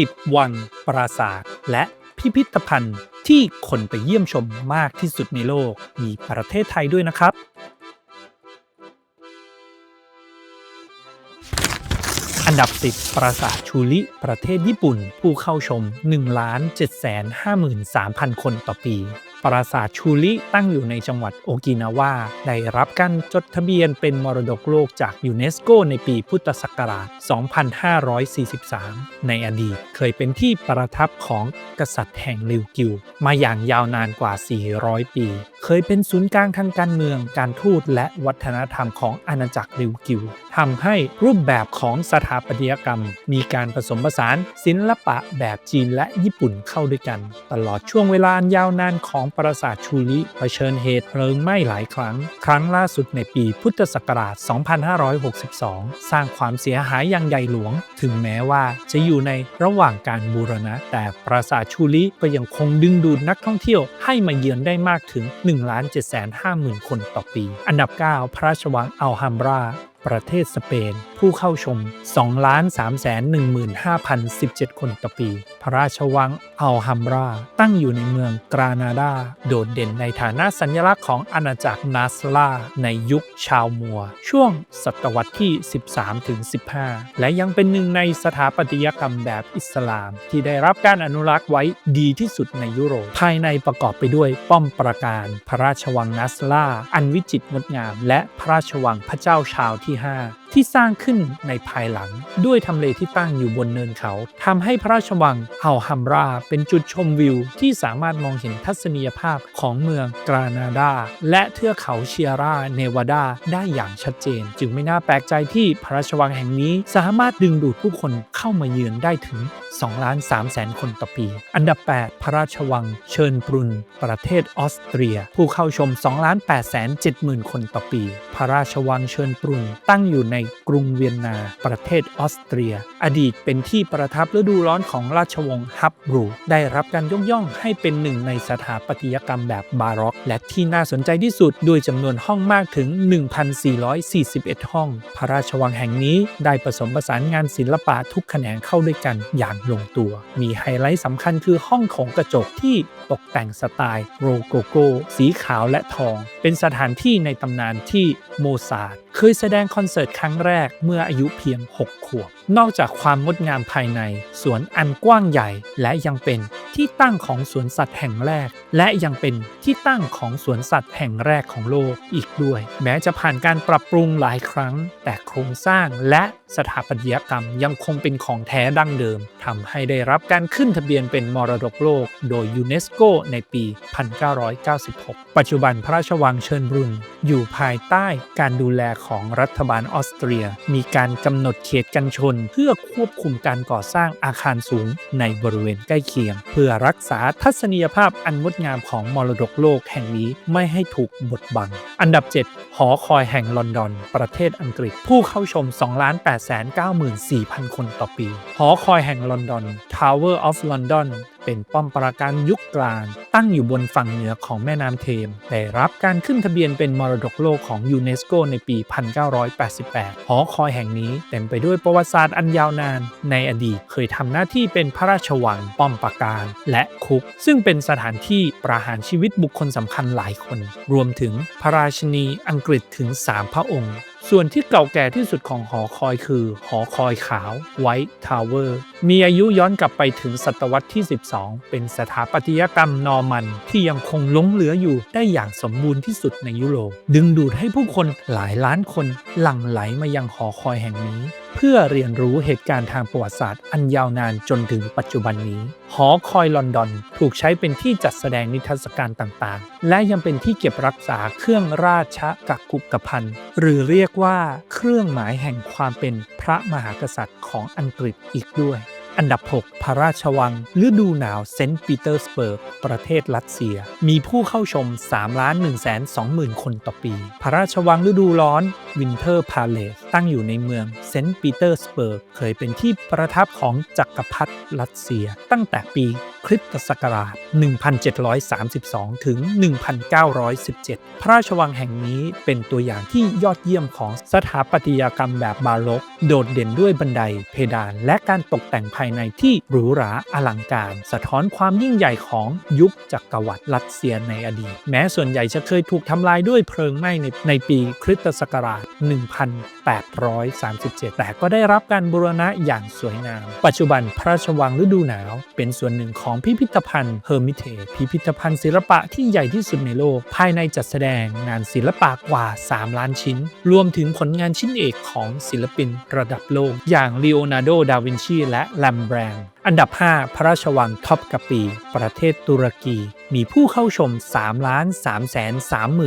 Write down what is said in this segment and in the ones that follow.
10 วังปราสาท และพิพิธภัณฑ์ที่คนไปเยี่ยมชมมากที่สุดในโลก มีประเทศไทยด้วยนะครับ อันดับ 10 ปราสาทชูริ ประเทศญี่ปุ่น ผู้เข้าชม 1 7 5 3 0 0 0 คนต่อปี ปราสาทชูริตั้งอยู่ในจังหวัดโอกินาวาได้รับการจดทะเบียนเป็นมรดกโลกจากยูเนสโกในปีพุทธศักราช 2543 ในอดีตเคยเป็นที่ประทับของกษัตริย์แห่งลิวกิว มาอย่างยาวนานกว่า 400 ปี เคยเป็นศูนย์กลางทางการเมือง การทูตและวัฒนธรรมของอาณาจักรลิวกิวทำให้รูปแบบของสถาปัตยกรรม มีการผสมผสานศิลปะแบบจีนและญี่ปุ่นเข้าด้วยกัน ตลอดช่วงเวลาอันยาวนานของปราสาทชูริเผชิญเหตุเพลิงไหม้หลายครั้ง ครั้งล่าสุดในปีพุทธศักราช 2562 สร้างความเสียหายอย่างใหญ่หลวง ถึงแม้ว่าจะอยู่ในระหว่างการบูรณะ แต่ปราสาทชูริก็ยังคงดึงดูดนักท่องเที่ยวให้มาเยือนได้มากถึง1 1 7 5 0 0 0 0 คนต่อปี อันดับ 9 พระราชวังอัลฮัมบรา ประเทศสเปน ผู้เข้าชม 2 3 1 5 0 17 คนต่อปี พระราชวังอัลฮัมรา ตั้งอยู่ในเมืองกรานาดา โดดเด่นในฐานะสัญลักษณ์ของอาณาจักรนาสลาในยุคชาวมัว ช่วงศตวรรษที่ 13-15 และยังเป็นหนึ่งในสถาปัตยกรรมแบบอิสลาม ที่ได้รับการอนุรักษ์ไว้ดีที่สุดในยุโรป ภายในประกอบไปด้วยป้อมปราการ พระราชวังนัสลาอันวิจิตรงดงาม และพระราชวังพระเจ้าชาวที่5 ที่สร้างขึ้นในภายหลัง ด้วยทำเลที่ตั้งอยู่บนเนินเขาทำให้พระราชวังเฮาฮัมราเป็นจุดชมวิว ที่สามารถมองเห็นทัศนียภาพของเมืองกรานาดา และเทือกเขาเชียร่าเนวาดาได้อย่างชัดเจน จึงไม่น่าแปลกใจที่พระราชวังแห่งนี้สามารถดึงดูดผู้คนเข้ามาเยือนได้ถึง2ล้าน3แสนคนต่อปี อันดับ 8 พระราชวังเชิญปรุน ประเทศออสเตรีย ผู้เข้าชม2ล้าน8แสน7หมื่นคนต่อปี พระราชวังเชิญปรุนตั้งอยู่ในกรุงเวียนนาประเทศออสเตรีย อดีตเป็นที่ประทับฤดูร้อนของราชวงศ์ฮับรูได้รับการยกย่องให้เป็นหนึ่งในสถาปัตยกรรมแบบบาร็อก และที่น่าสนใจที่สุดด้วยจำนวนห้องมากถึง 1,441 ห้อง พระราชวังแห่งนี้ได้ผสมผสานงานศิลปะทุกแขนงเข้าด้วยกันอย่างลงตัว มีไฮไลท์สำคัญคือห้องโถงกระจกที่ตกแต่งสไตล์โรโกโกสีขาวและทอง เป็นสถานที่ในตำนานที่โมซาร์ทเคยแสดงคอนเสิร์ตครั้งแรกเมื่ออายุเพียง 6 ขวบ นอกจากความงดงามภายใน สวนอันกว้างใหญ่ และยังเป็นที่ตั้งของสวนสัตว์แห่งแรก และยังเป็นที่ตั้งของสวนสัตว์แห่งแรกของโลกอีกด้วย แม้จะผ่านการปรับปรุงหลายครั้ง แต่โครงสร้างและ สถาปัตยกรรมยังคงเป็นของแท้ดั้งเดิมทำให้ได้รับการขึ้นทะเบียนเป็นมรดกโลก โดยยูเนสโกในปี 1996 ปัจจุบันพระราชวังเชิญบรุนอยู่ภายใต้การดูแลของรัฐบาลออสเตรีย มีการกำหนดเขตกันชน เพื่อควบคุมการก่อสร้างอาคารสูงในบริเวณใกล้เคียง เพื่อรักษาทัศนียภาพอันงดงามของมรดกโลกแห่งนี้ไม่ให้ถูกบดบัง อันดับ 7 หอคอยแห่งลอนดอน ประเทศอังกฤษ ผู้เข้าชม 2 8 9 4 0 0 0 คนต่อปี หอคอยแห่งลอนดอน Tower of London เป็นป้อมปราการยุคกลาง ตั้งอยู่บนฝั่งเหนือของแม่น้ำเทมได้รับการขึ้นทะเบียนเป็นมรดกโลกของยูเนสโกในปี 1988 หอคอยแห่งนี้เต็มไปด้วยประวัติศาสตร์อันยาวนาน ในอดีตเคยทำหน้าที่เป็นพระราชวัง ป้อมปราการ และคุก ซึ่งเป็นสถานที่ประหารชีวิตบุคคลสำคัญหลายคน รวมถึงพระราชินีอังกฤษถึง 3 พระองค์ ส่วนที่เก่าแก่ที่สุดของหอคอยคือ หอคอยขาวไวท์ทาวเวอร์มีอายุย้อนกลับไปถึงศตวรรษที่ 12 เป็นสถาปัตยกรรมนอร์มันที่ยังคงหลงเหลืออยู่ได้อย่างสมบูรณ์ที่สุดในยุโรปดึงดูดให้ผู้คนหลายล้านคนหลั่งไหลมายังหอคอยแห่งนี้ เพื่อเรียนรู้เหตุการณ์ทางประวัติศาสตร์อันยาวนานจนถึงปัจจุบันนี้ หอคอยลอนดอนถูกใช้เป็นที่จัดแสดงนิทรรศการต่างๆ และยังเป็นที่เก็บรักษาเครื่องราชกักกุกพันหรือเรียกว่าเครื่องหมายแห่งความเป็นพระมหากษัตริย์ของอังกฤษอีกด้วย อันดับ 6 พระราชวัง ฤดูหนาวเซนต์ปีเตอร์สเบิร์ก ประเทศรัสเซีย มีผู้เข้าชม 3 ล้าน1 2 0 0 0 0 คนต่อปี พระราชวังฤดูร้อนวินเทอร์พาเลสตั้งอยู่ในเมืองเซนต์ปีเตอร์สเบิร์ก เคยเป็นที่ประทับของจักรพรรดิรัสเซียตั้งแต่ปี คริสตศักราช 1732 ถึง 1917 พระราชวังแห่งนี้เป็นตัวอย่างที่ยอดเยี่ยมของสถาปัตยกรรมแบบบาโรก โดดเด่นด้วยบันไดเพดานและการตกแต่งภายในที่หรูหราอลังการ สะท้อนความยิ่งใหญ่ของยุคจักรวรรดิรัสเซียในอดีต แม้ส่วนใหญ่จะเคยถูกทำลายด้วยเพลิงไหม้ในในปีคริสตศักราช837 แต่ก็ได้รับการบูรณะอย่างสวยงาม ปัจจุบันพระราชวังฤดูหนาว เป็นส่วนหนึ่งของพิพิธภัณฑ์เฮอร์มิเทจพิพิธภัณฑ์ศิลปะที่ใหญ่ที่สุดในโลก ภายในจัดแสดงงานศิลปะกว่า 3 ล้านชิ้น รวมถึงผลงานชิ้นเอกของศิลปินระดับโลก อย่างลีโอนาร์โด ดาวินชี และแลมแบรน อันดับ 5 พระราชวังท็อปกะปี ประเทศตุรกี มีผู้เข้าชม 3 ล้าน3แสน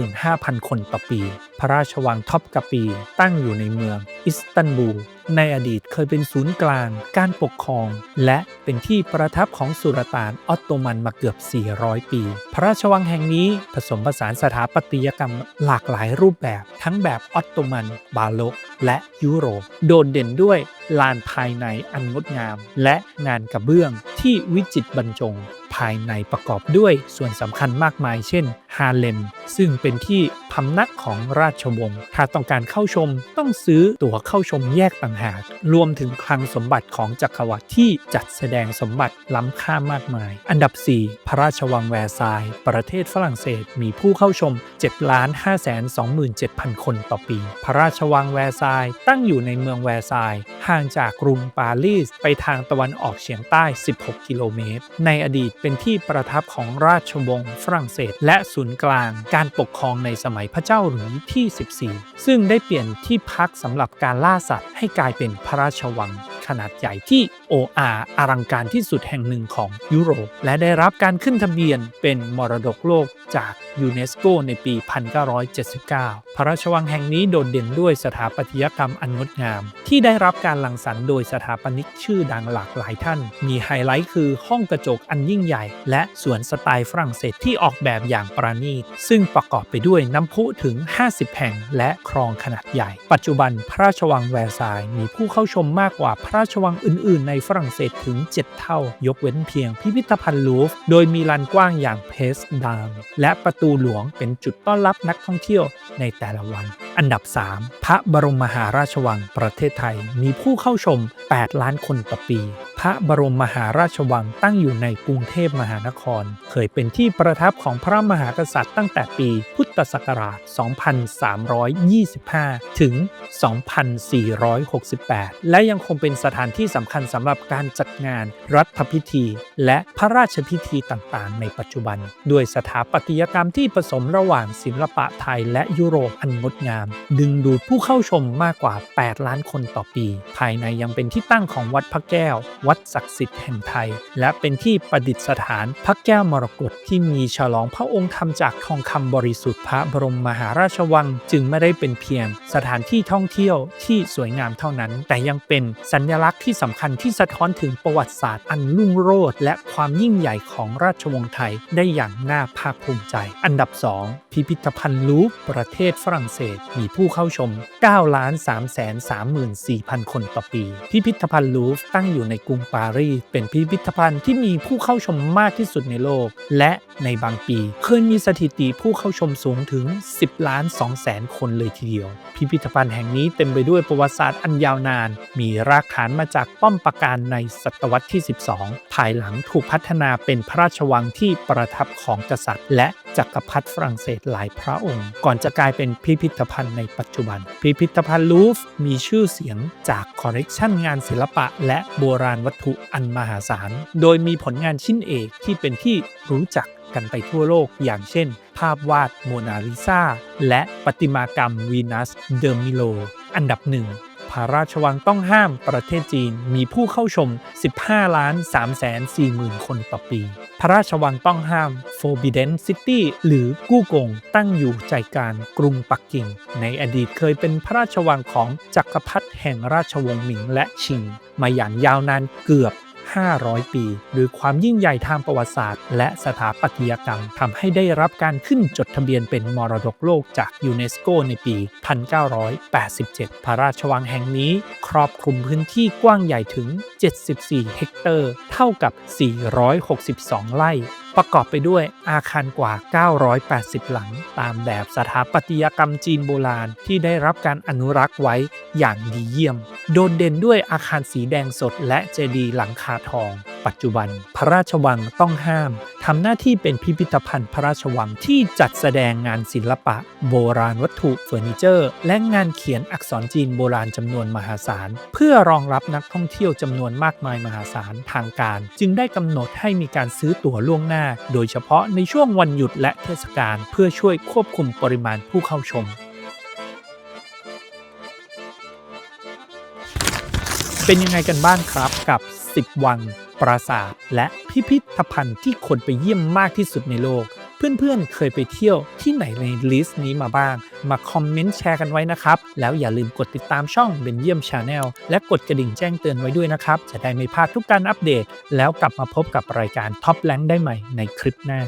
35,000 คนต่อปี พระราชวังท็อปกะปี ตั้งอยู่ในเมือง อิสตันบูล ในอดีตเคยเป็นศูนย์กลาง การปกครอง และเป็นที่ประทับของสุลต่านออตโตมันมาเกือบ 400 ปี พระราชวังแห่งนี้ผสมผสานสถาปัตยกรรมหลากหลายรูปแบบ ทั้งแบบออตโตมัน บาโลก และยุโรป โดดเด่นด้วยลานภายในอันงดงาม และงานกระเบื้องที่วิจิตรบรรจง ภายในประกอบด้วยส่วนสำคัญมากมายเช่นฮาเลมซึ่งเป็นที่พำนักของราชวงศ์ถ้าต้องการเข้าชมต้องซื้อตั๋วเข้าชมแยกต่างหากรวมถึงคลังสมบัติของจักรวรรดิที่จัดแสดงสมบัติล้ำค่ามากมาย อันดับ 4 พระราชวังแวร์ซายประเทศฝรั่งเศสมีผู้เข้าชม7 5 2 7 0 0 0 คนต่อปี พระราชวังแวร์ซายตั้งอยู่ในเมืองแวร์ซายห่างจากกรุงปารีสไปทางตะวันออกเฉียงใต้ 16 กิโลเมตร ในอดีตเป็นที่ประทับของราชวงศ์ฝรั่งเศส และศูนย์กลางการปกครองในสมัยพระเจ้าหลุยส์ที่ 14 ซึ่งได้เปลี่ยนที่พักสำหรับการล่าสัตว์ให้กลายเป็นพระราชวังขนาดใหญ่ที่โออาอลังการที่สุดแห่งหนึ่งของยุโรป และได้รับการขึ้นทะเบียนเป็นมรดกโลกจากยูเนสโกในปี 1979 พระราชวังแห่งนี้โดดเด่นด้วยสถาปัตยกรรมอันงดงาม ที่ได้รับการหลังสรรค์โดยสถาปนิกชื่อดังหลากหลายท่าน มีไฮไลท์คือห้องกระจกอันยิ่งใหญ่ และสวนสไตล์ฝรั่งเศสที่ออกแบบอย่างประณีต ซึ่งประกอบไปด้วยน้ำพุถึง 50 แห่ง และคลองขนาดใหญ่ ปัจจุบันพระราชวังแวร์ซายมีผู้เข้าชมมากกว่าพระราชวังอื่น ๆ ในฝรั่งเศสถึง 7 เท่า ยกเว้นเพียงพิพิธภัณฑ์ลูฟร์โดยมีลานกว้างอย่างเพสดาม และประตูหลวงเป็นจุดต้อนรับนักท่องเที่ยวในแต่ละวัน อันดับ 3 พระบรมมหาราชวังประเทศไทยมีผู้เข้าชม 8 ล้านคนต่อปีพระบรมมหาราชวังตั้งอยู่ในกรุงเทพมหานคร เคยเป็นที่ประทับของพระมหากษัตริย์ตั้งแต่ปีพุทธศักราช 2325 ถึง 2468 และยังคงเป็นสถานที่สำคัญสำหรับการจัดงานรัฐพิธี และพระราชพิธีต่างๆ ในปัจจุบัน ด้วยสถาปัตยกรรมที่ผสมระหว่างศิลปะไทยและยุโรปอันงดงาม ดึงดูดผู้เข้าชมมากกว่า 8 ล้านคนต่อปี ภายในยังเป็นที่ตั้งของวัดพระแก้ววัดศักดิ์สิทธิ์แห่งไทย และเป็นที่ประดิษฐานพระแก้วมรกตที่มีฉลองพระองค์ทำจากทองคำบริสุทธิ์พระบรมมหาราชวัง จึงไม่ได้เป็นเพียง สถานที่ท่องเที่ยวที่สวยงามเท่านั้น แต่ยังเป็นสัญลักษณ์ที่สำคัญที่สะท้อนถึงประวัติศาสตร์อันรุ่งโรจน์และความยิ่งใหญ่ของราชวงศ์ไทยได้อย่างน่าภาคภูมิใจ อันดับ 2 พิพิธภัณฑ์ลูฟประเทศฝรั่งเศสมีผู้เข้าชม9ล้าน3แสน34,000 คนต่อปี พิพิธภัณฑ์ลูฟตั้งอยู่ในกรุงปารีสเป็นพิพิธภัณฑ์ที่มีผู้เข้าชมมากที่สุดในโลก และในบางปีเคยมีสถิติผู้เข้าชมสูงถึง 10 ล้าน2แสนคนเลยทีเดียว พิพิธภัณฑ์แห่งนี้เต็มไปด้วยประวัติศาสตร์อันยาวนาน มีรากฐานมาจากป้อมปราการในศตวรรษที่ 12 ภายหลังถูกพัฒนาเป็นพระราชวังที่ประทับของกษัตริย์ และ จักรพรรดิฝรั่งเศสหลายพระองค์ ก่อนจะกลายเป็นพิพิธภัณฑ์ในปัจจุบัน พิพิธภัณฑ์ลูฟมีชื่อเสียงจากคอลเลกชันงานศิลปะ และโบราณวัตถุอันมหาศาล โดยมีผลงานชิ้นเอกที่เป็นที่รู้จักกันไปทั่วโลกอย่างเช่น ภาพวาดโมนาลิซาและประติมากรรมวีนัสเดอร์มิโล อันดับหนึ่ง พระราชวังต้องห้ามประเทศจีนมีผู้เข้าชม 15 ล้าน3แสน4หมื่นคนต่อปี พระราชวังต้องห้าม Forbidden City หรือกู้กงตั้งอยู่ใจกลางกรุงปักกิ่ง ในอดีตเคยเป็นพระราชวังของจักรพรรดิแห่งราชวงศ์หมิงและชิง มาอย่างยาวนานเกือบ 500 ปี หรือความยิ่งใหญ่ทางประวัติศาสตร์ และสถาปัตยกรรมทำให้ได้รับการขึ้นจดทะเบียนเป็นมรดกโลกจากยูเนสโกในปี 1987 พระราชวังแห่งนี้ครอบคลุมพื้นที่กว้างใหญ่ถึง 74 เฮกเตอร์ เท่ากับ 462 ไร่ ประกอบไปด้วยอาคารกว่า 980 หลัง ตามแบบสถาปัตยกรรมจีนโบราณที่ได้รับการอนุรักษ์ไว้อย่างดีเยี่ยม โดดเด่นด้วยอาคารสีแดงสดและเจดีย์หลังคาทอง ปัจจุบัน พระราชวังต้องห้าม ทำหน้าที่เป็นพิพิธภัณฑ์พระราชวังที่จัดแสดงงานศิลปะ โบราณวัตถุเฟอร์นิเจอร์ และงานเขียนอักษรจีนโบราณจำนวนมหาศาล เพื่อรองรับนักท่องเที่ยวจำนวนมากมายมหาศาลทางการ จึงได้กำหนดให้มีการซื้อตั๋วล่วงหน้า โดยเฉพาะในช่วงวันหยุดและเทศกาลเพื่อช่วยควบคุมปริมาณผู้เข้าชม เป็นยังไงกันบ้างครับกับ 10 วัง ปราสาท และพิพิธภัณฑ์ที่คนไปเยี่ยมมากที่สุดในโลก เพื่อนๆเคยไปเที่ยวที่ไหนในลิสต์นี้มาบ้าง มาคอมเมนต์แชร์กันไว้นะครับ แล้วอย่าลืมกดติดตามช่องเบนเยี่ยมชาแนลและกดกระดิ่งแจ้งเตือนไว้ด้วยนะครับ จะได้ไม่พลาดทุกการอัปเดต แล้วกลับมาพบกับรายการท็อปแลงได้ใหม่ในคลิปหน้า